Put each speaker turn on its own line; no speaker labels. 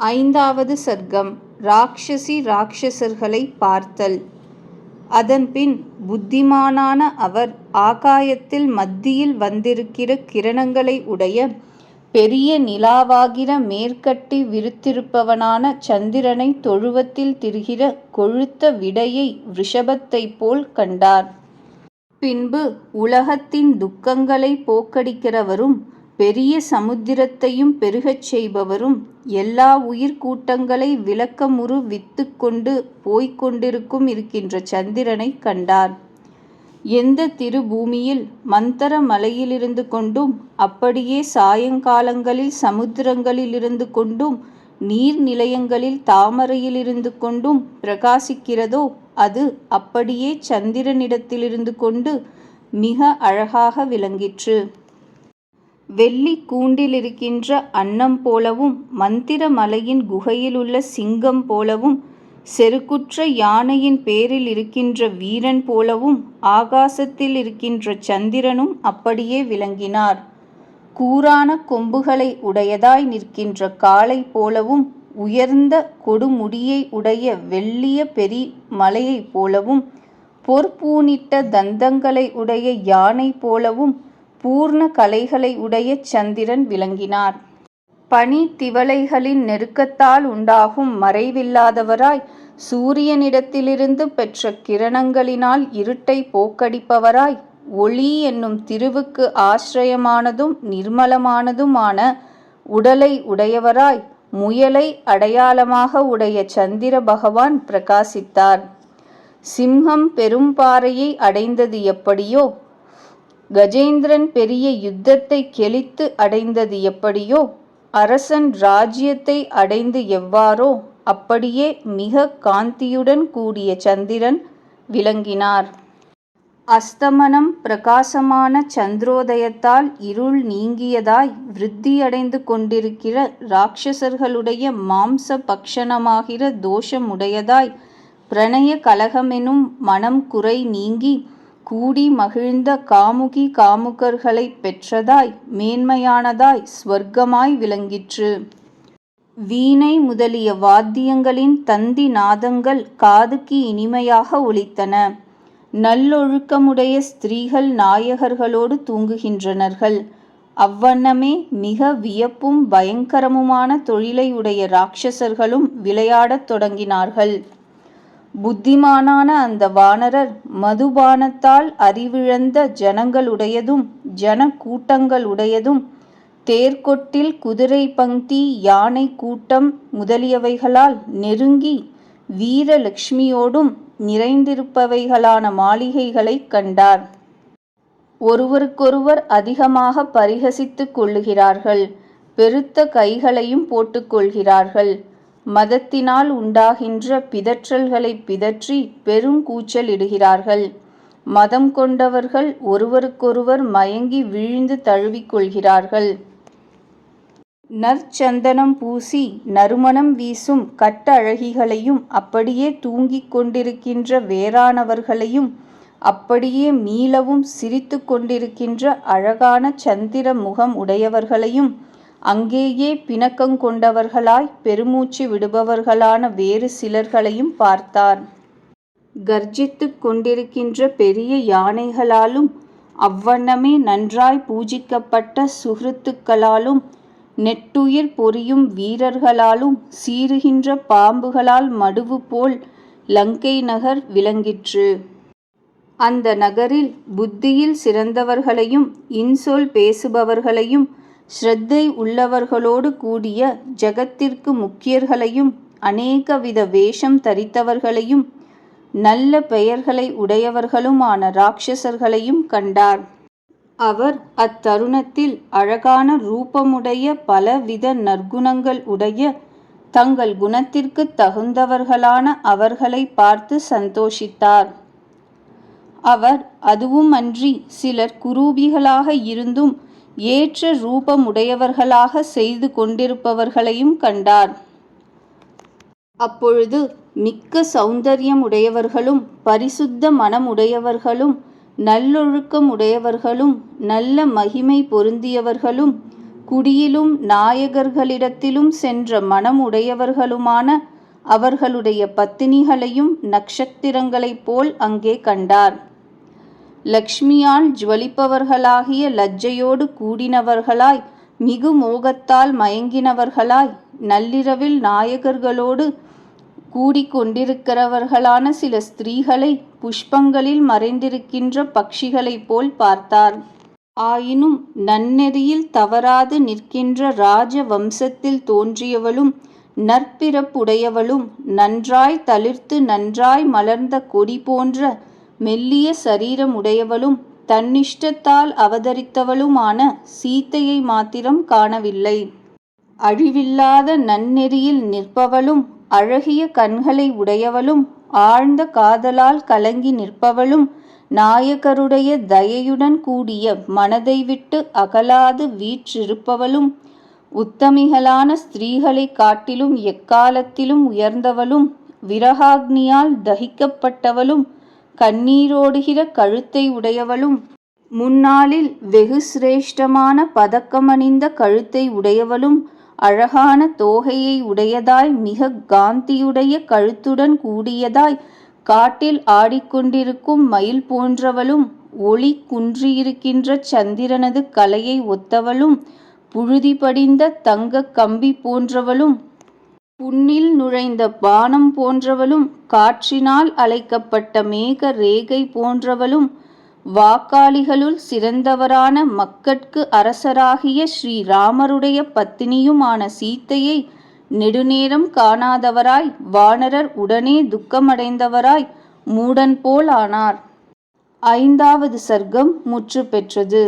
ஐந்தாவது சர்க்கம் ராக்ஷசி ராட்சசர்களை பார்த்தல் அதன்பின் புத்திமானான அவர் ஆகாயத்தில் மத்தியில் வந்திருக்கிற கிரணங்களை உடைய பெரிய நிலாவாகிற மேற்கட்டி விரித்திருப்பவனான சந்திரனை தொழுவத்தில் திரிகிற கொழுத்த விடையை ரிஷபத்தைப் போல் கண்டார். பின்பு உலகத்தின் துக்கங்களை போக்கடிக்கிறவரும் பெரிய சமுத்திரத்தையும் பெருகச் செய்பவரும் எல்லா உயிர் கூட்டங்களை விளக்கமுறு வித்து கொண்டு போய்க் கொண்டிருக்கும் இருக்கின்ற சந்திரனைக் கண்டார். எந்த திருபூமியில் மந்தர மலையிலிருந்து கொண்டும் அப்படியே சாயங்காலங்களில் சமுத்திரங்களிலிருந்து கொண்டும் நீர் நிலையங்களில் தாமரையிலிருந்து கொண்டும் பிரகாசிக்கிறதோ அது அப்படியே சந்திரனிடத்திலிருந்து கொண்டு மிக அழகாக விளங்கிற்று. வெள்ளி கூண்டிலிருக்கின்ற அன்னம் போலவும் மந்திர மலையின் குகையிலுள்ள சிங்கம் போலவும் செருக்குற்ற யானையின் பேரில் இருக்கின்ற வீரன் போலவும் ஆகாசத்தில் இருக்கின்ற சந்திரனும் அப்படியே விளங்கினார். கூரான கொம்புகளை உடையதாய் நிற்கின்ற காளை போலவும் உயர்ந்த கொடுமுடியை உடைய வெள்ளிய பெரி மலையைப் போலவும் பொற்பூனிட்ட தந்தங்களை உடைய யானை போலவும் பூர்ண கலைகளை உடைய சந்திரன் விளங்கினார். பனி திவலைகளின் நெருக்கத்தால் உண்டாகும் மறைவில்லாதவராய் சூரியனிடத்திலிருந்து பெற்ற கிரணங்களினால் இருட்டை போக்கடிப்பவராய் ஒளி என்னும் திருவுக்கு ஆசிரயமானதும் நிர்மலமானதுமான உடலை உடையவராய் முயலை அடையாளமாக உடைய சந்திர பகவான் பிரகாசித்தார். சிம்ஹம் பெரும்பாறையை அடைந்தது எப்படியோ கஜேந்திரன் பெரிய யுத்தத்தை கெளித்து அடைந்தது எப்படியோ அரசன் ராஜ்யத்தை அடைந்து எவ்வாறோ அப்படியே மிக காந்தியுடன் கூடிய சந்திரன் விளங்கினார். அஸ்தமனம் பிரகாசமான சந்திரோதயத்தால் இருள் நீங்கியதாய் விருத்தியடைந்து கொண்டிருக்கிற ராக்ஷசர்களுடைய மாம்ச பக்ஷணமாகிற தோஷமுடையதாய் பிரணய கலகமெனும் மனம் குறை நீங்கி கூடி மகிழ்ந்த காமுகி காமுகர்களைப் பெற்றதாய் மேன்மையானதாய் ஸ்வர்க்கமாய் விளங்கிற்று. வீணை முதலிய வாத்தியங்களின் தந்தி நாதங்கள் காதுக்கு இனிமையாக ஒலித்தன. நல்லொழுக்கமுடைய ஸ்திரீகள் நாயகர்களோடு தூங்குகின்றனர்கள். அவ்வண்ணமே மிக வியப்பும் பயங்கரமுமான தொழிலை உடைய ராக்ஷசர்களும் விளையாடத் தொடங்கினார்கள். புத்திமானான அந்த வானரர் மதுபானத்தால் அறிவிழந்த ஜனங்களுடையதும் ஜன கூட்டங்களுடையதும் தேர்கொட்டில் குதிரை பங்கி யானை கூட்டம் முதலியவைகளால் நெருங்கி வீரலக்ஷ்மியோடும் நிறைந்திருப்பவைகளான மாளிகைகளைக் கண்டார். ஒருவருக்கொருவர் அதிகமாகப் பரிகசித்துக் கொள்ளுகிறார்கள். பெருத்த கைகளையும் போட்டுக்கொள்கிறார்கள் மதத்தினால் உண்டாகின்ற பிதற்றல்களைப் பிதற்றி பெருங் கூச்சலிடுகிறார்கள். மதம் கொண்டவர்கள் ஒருவருக்கொருவர் மயங்கி வீழ்ந்து தழுவிக்கொள்கிறார்கள் நற்சந்தனம் பூசி நறுமணம் வீசும் கட்டழகிகளையும் அப்படியே தூங்கிக் கொண்டிருக்கின்ற வேறானவர்களையும் அப்படியே மீளவும் சிரித்து கொண்டிருக்கின்ற அழகான சந்திர முகம் உடையவர்களையும் அங்கேயே பிணக்கங் கொண்டவர்களாய் பெருமூச்சு விடுபவர்களான வேறு சிலர்களையும் பார்த்தார். கர்ஜித்துக் கொண்டிருக்கின்ற பெரிய யானைகளாலும் அவ்வண்ணமே நன்றாய் பூஜிக்கப்பட்ட சுகிருத்துக்களாலும் நெட்டுயிர் பொரியும் வீரர்களாலும் சீறுகின்ற பாம்புகளால் மடுவு போல் லங்கை நகர் விளங்கிற்று. அந்த நகரில் புத்தியில் சிறந்தவர்களையும் இன்சொல் பேசுபவர்களையும் சிரத்தை உள்ளவர்களோடு கூடிய ஜகத்திற்கு முக்கியர்களையும் அநேகவித வேஷம் தரித்தவர்களையும் நல்ல பெயர்களை உடையவர்களுமான ராட்சசர்களையும் கண்டார். அவர் அத்தருணத்தில் அழகான ரூபமுடைய பலவித நற்குணங்கள் உடைய தங்கள் குணத்திற்கு தகுந்தவர்களான அவர்களை பார்த்து சந்தோஷித்தார். அவர் அதுவுமன்றி சிலர் குரூபிகளாக இருந்தும் ஏற்ற ரூபமுடையவர்களாகச் செய்து கொண்டிருப்பவர்களையும் கண்டார். அப்பொழுது மிக்க சௌந்தரியமுடையவர்களும் பரிசுத்த மனமுடையவர்களும் நல்லொழுக்கமுடையவர்களும் நல்ல மகிமை பொருந்தியவர்களும் குடியிலும் நாயகர்களிடத்திலும் சென்ற மனமுடையவர்களுமான அவர்களுடைய பத்தினிகளையும் நக்ஷத்திரங்களைப் போல் அங்கே கண்டார். லக்ஷ்மியால் ஜுவலிப்பவர்களாகிய லஜ்ஜையோடு கூடினவர்களாய் மிகு மோகத்தால் மயங்கினவர்களாய் நள்ளிரவில் நாயகர்களோடு கூடிக்கொண்டிருக்கிறவர்களான சில ஸ்திரீகளை புஷ்பங்களில் மறைந்திருக்கின்ற பக்ஷிகளைப் போல் பார்த்தார். ஆயினும் நன்னெறியில் தவறாது நிற்கின்ற ராஜ வம்சத்தில் தோன்றியவளும் நற்பிறப்புடையவளும் நன்றாய் தளிர்த்து நன்றாய் மலர்ந்த கொடி போன்ற மெல்லிய சரீரமுடையவளும் தன்னிஷ்டத்தால் அவதரித்தவளுமான சீத்தையை மாத்திரம் காணவில்லை. அழிவில்லாத நன்னெறியில் நிற்பவளும் அழகிய கண்களை உடையவளும் ஆழ்ந்த காதலால் கலங்கி நிற்பவளும் நாயகருடைய தயையுடன் கூடிய மனதை விட்டு அகலாது வீற்றிருப்பவளும் உத்தமிகளான ஸ்திரீகளை காட்டிலும் எக்காலத்திலும் உயர்ந்தவளும் விரகாக்னியால் தகிக்கப்பட்டவளும் கண்ணீரோடுகிற கழுத்தை உடையவளும் முன்னாளில் வெகு சிரேஷ்டமான பதக்கமணிந்த கழுத்தை உடையவளும் அழகான தோகையை உடையதாய் மிக காந்தியுடைய கழுத்துடன் கூடியதாய் காட்டில் ஆடிக்கொண்டிருக்கும் மயில் போன்றவளும் ஒளி குன்றியிருக்கின்ற சந்திரனது கலையை ஒத்தவளும் புழுதி படிந்த தங்கக் கம்பி போன்றவளும் புண்ணில் நுழைந்த பானம் போன்றவளும் காற்றினால் அழைக்கப்பட்ட மேக ரேகை போன்றவளும் வாக்காளிகளுள் சிறந்தவரான மக்கட்கு அரசராகிய ஸ்ரீராமருடைய பத்தினியுமான சீதையை நெடுநேரம் காணாதவராய் வானரர் உடனே துக்கமடைந்தவராய் மூடன் போல் ஆனார். ஐந்தாவது சர்க்கம் முற்று பெற்றது.